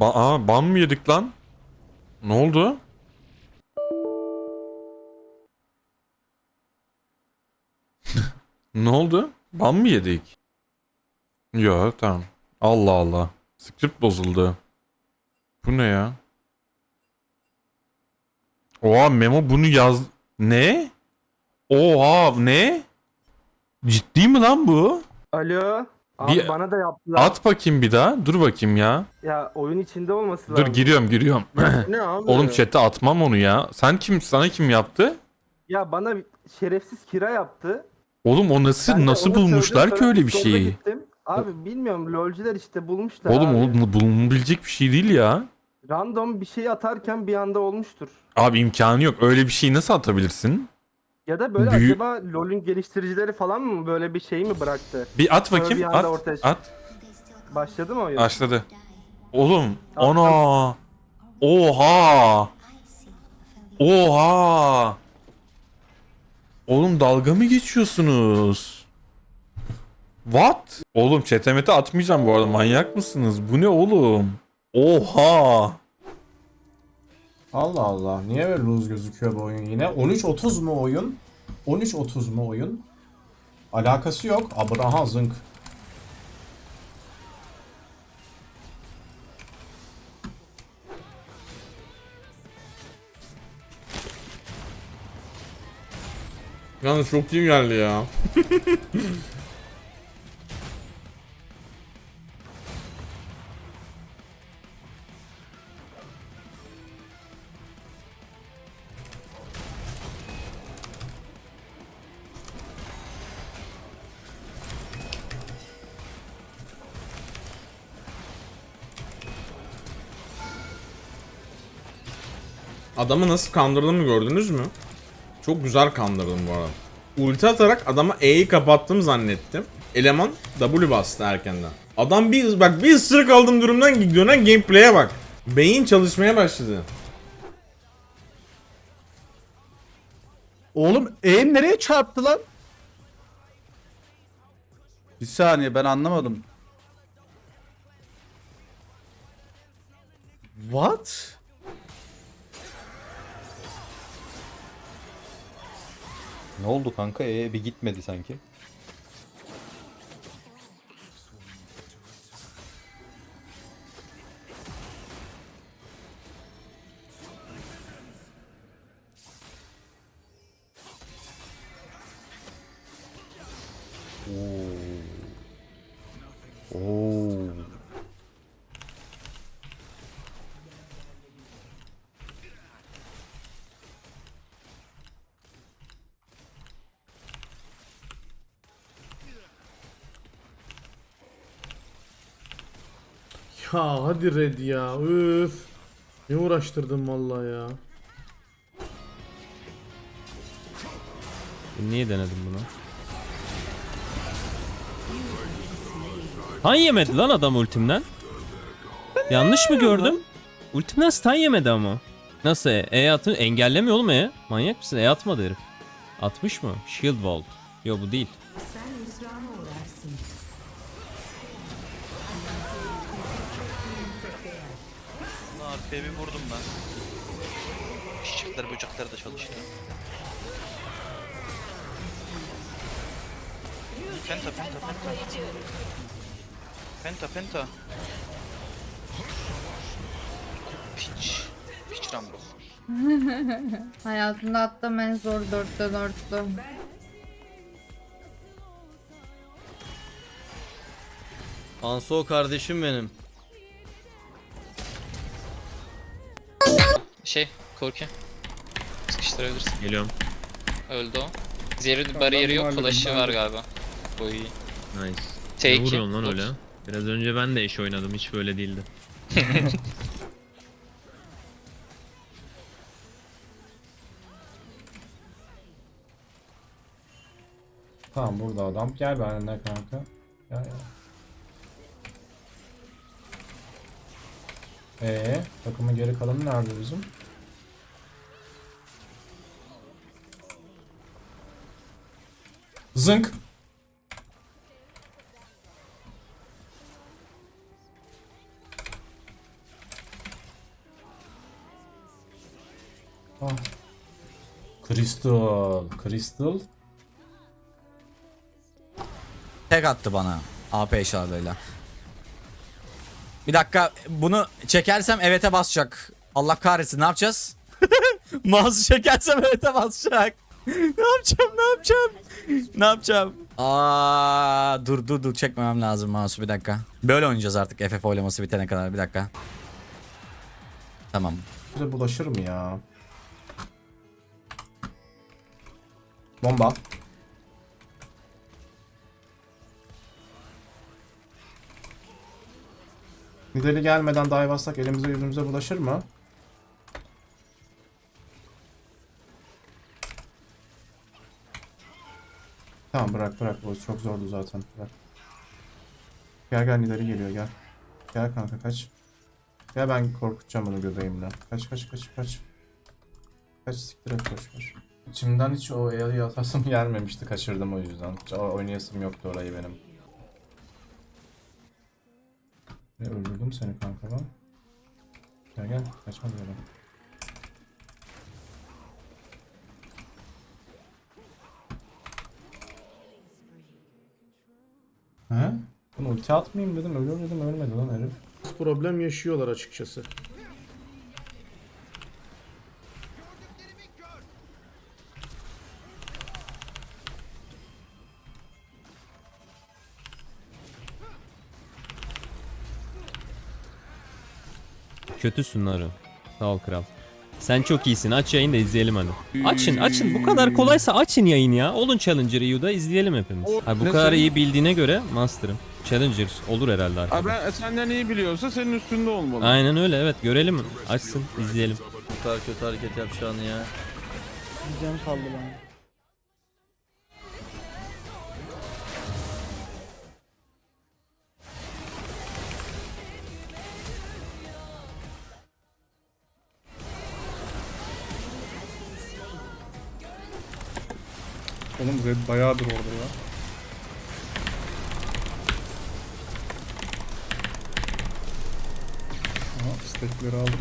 Ba Aa, ban mı yedik lan? Ne oldu? ne oldu? Ban mı yedik? Yok tamam. Allah Allah. Script bozuldu. Bu ne ya? Oha Memo bunu yaz... Ne? Oha ne? Ciddi mi lan bu? Alo. Abi Bir- bana da yaptılar. At bakayım bir daha. Dur bakayım ya. Ya oyun içinde olması Dur lazım. giriyorum giriyorum. Ne abi? Oğlum chat'e atmam onu ya. Sen kim? Sana kim yaptı? Ya bana şerefsiz kira yaptı. Oğlum o nasıl Ben nasıl bulmuşlar ki öyle bir şeyi? gittim. Abi bilmiyorum lolcular işte bulmuşlar Oğlum abi. oğlum bulunabilecek bir şey değil ya. Random bir şey atarken bir anda olmuştur. Abi imkanı yok. Öyle bir şeyi nasıl atabilirsin? Ya da böyle Büyü- acaba LoL'ün geliştiricileri falan mı böyle bir şey mi bıraktı? Bir at Sonra bakayım. bir anda At. ortaya. At. Başladı mı oyun? Başladı. Oğlum. Attım. Ana. Oha. Oha. Oğlum dalga mı geçiyorsunuz? What? Oğlum çetemete atmayacağım bu arada. Manyak mısınız? Bu ne oğlum? Oha. Allah Allah. Niye böyle lose gözüküyor bu oyun yine? 13.30 mu oyun? 13.30 mu oyun? Alakası yok. Abraha zınk. Yalnız çok iyi geldi ya. Adamı nasıl kandırdığımı gördünüz mü? Çok güzel kandırdım bu arada. Ulti atarak adama E'yi kapattım zannettim. Eleman W bastı erkenden. Adam bir bak bir ısırık aldım durumdan dönen gameplay'e bak. Beyin çalışmaya başladı. Oğlum eğim nereye çarptı lan? Bir saniye ben anlamadım. Oldu kanka? Ee, bir gitmedi sanki. Ya hadi red ya. Üf. Ne uğraştırdım vallahi ya. Niye denedim bunu? Stun yemedi lan adam ultimden. Yanlış mı gördüm? Ultimden stun yemedi ama. Nasıl E? E engellemiyor oğlum E. Manyak mısın? E atmadı herif. Atmış mı? Shield Vault. Yo bu değil. Arkaya bir vurdum ben. Çiçekler böcekler de çalıştı. Penta penta penta. Penta penta. Piç. Piç Rambo. Hayatımda attığım en zor dörtte dörttü. Anso kardeşim benim. Şey, Korki. Sıkıştırabilirsin. Geliyorum. Öldü o. Zeri bariyeri yok, flash'ı var galiba. Bu iyi. Nice. Take ne vuruyorsun lan öyle? Biraz önce ben de eş oynadım. Hiç böyle değildi. Tamam burada adam. Gel benimle kanka. Gel gel. Ee, takımın geri kalanı nerede bizim? Zınk. Ah. Crystal. Crystal. Tek attı bana. AP eşyalarıyla. Bir dakika bunu çekersem evet'e basacak. Allah kahretsin ne yapacağız? Mouse'u çekersem evet'e basacak. ne yapacağım ne yapacağım? ne yapacağım? Aa dur dur dur çekmemem lazım mouse'u bir dakika. Böyle oynayacağız artık FF oylaması bitene kadar bir dakika. Tamam. Bize bulaşır mı ya? Bomba. Nidali gelmeden dive bassak elimize yüzümüze bulaşır mı? Tamam bırak bırak bu çok zordu zaten bırak. Gel gel Nidali geliyor gel. Gel kanka kaç. Gel ben korkutacağım onu göbeğimle. Kaç kaç kaç kaç. Kaç siktir et boş ver. İçimden hiç o E'yi atasım gelmemişti. Kaçırdım o yüzden. Hiç o- oynayasım yoktu orayı benim. Ne öldürdüm seni kanka ben. Gel gel kaçma diyorum. He? Bunu ulti atmayayım dedim ölür dedim ölmedi lan herif. Problem yaşıyorlar açıkçası. Kötüsün Naru. Sağ ol kral. Sen çok iyisin. Aç yayını da izleyelim hadi. Açın açın. Bu kadar kolaysa açın yayın ya. Olun Challenger EU'da izleyelim hepimiz. Ha, bu kadar iyi bildiğine göre Master'ım. Challenger olur herhalde arkada. ben senden iyi biliyorsa senin üstünde olmalı. Aynen öyle evet görelim. Açsın izleyelim. Bu kadar kötü hareket yapacağını ya. Can kaldı bana. Oğlum Red bayağıdır orada ya. Aha stekleri aldım.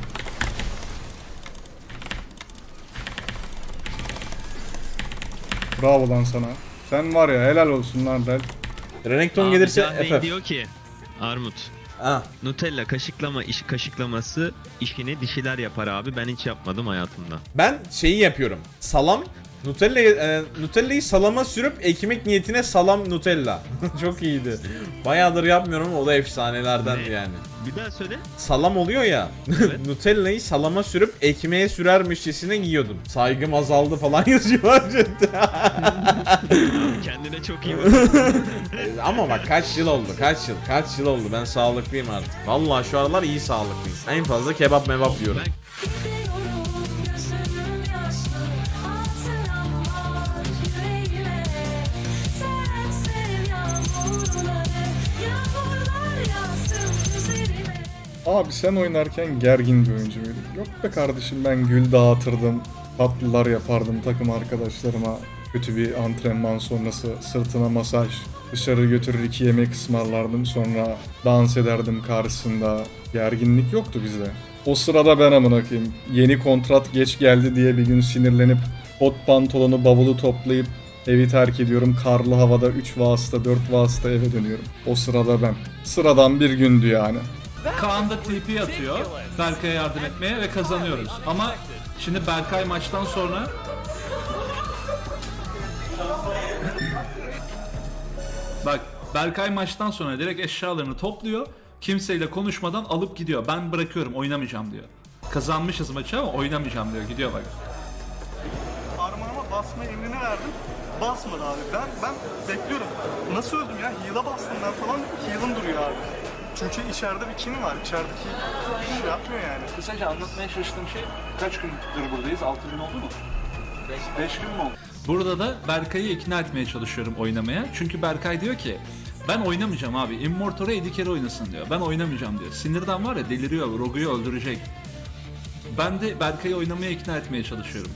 Bravo lan sana. Sen var ya helal olsun lan Del. Renekton gelirse FF. diyor ki Armut Ha. Nutella kaşıklama iş kaşıklaması işini dişiler yapar abi ben hiç yapmadım hayatımda. Ben şeyi yapıyorum. Salam Nutella'yı e, Nutella'yı salama sürüp ekmek niyetine salam Nutella. Çok iyiydi. Bayağıdır yapmıyorum ama o da efsanelerden Ne? yani. Bir daha söyle. Salam oluyor ya. Evet. Nutella'yı salama sürüp ekmeğe sürermişçesine yiyordum. Saygım azaldı falan yazıyor chatte. Kendine çok iyi bak. Ama bak kaç yıl oldu kaç yıl kaç yıl oldu ben sağlıklıyım artık. Vallahi şu aralar iyi sağlıklıyım. En fazla kebap mebap yiyorum. Abi sen oynarken gergin bir oyuncu muydun? Yok be kardeşim ben gül dağıtırdım. Tatlılar yapardım takım arkadaşlarıma. Kötü bir antrenman sonrası sırtına masaj. Dışarı götürür iki yemek ısmarlardım sonra dans ederdim karşısında. Gerginlik yoktu bizde. O sırada ben amına koyayım. Yeni kontrat geç geldi diye bir gün sinirlenip kot pantolonu bavulu toplayıp evi terk ediyorum. Karlı havada 3 vasıta 4 vasıta eve dönüyorum. O sırada ben. Sıradan bir gündü yani. Kaan da TP atıyor. Berkay'a yardım etmeye ve kazanıyoruz. Ama şimdi Berkay maçtan sonra Bak Berkay maçtan sonra direkt eşyalarını topluyor. Kimseyle konuşmadan alıp gidiyor. Ben bırakıyorum oynamayacağım diyor. Kazanmışız maçı ama oynamayacağım diyor. Gidiyor bak. Parmağıma basma emrini verdim. Basmadı abi. Ben ben bekliyorum. Nasıl öldüm ya? Heal'a bastım ben falan. Heal'ım duruyor abi. Çünkü içeride bir kim var? İçerideki şey yapmıyor yani. Kısaca anlatmaya çalıştığım şey kaç gündür buradayız? 6 gün oldu mu? 5 gün mü oldu? Burada da Berkay'ı ikna etmeye çalışıyorum oynamaya. Çünkü Berkay diyor ki ben oynamayacağım abi. Immortal'e 7 kere oynasın diyor. Ben oynamayacağım diyor. Sinirden var ya deliriyor. Rogue'yu öldürecek. Ben de Berkay'ı oynamaya ikna etmeye çalışıyorum.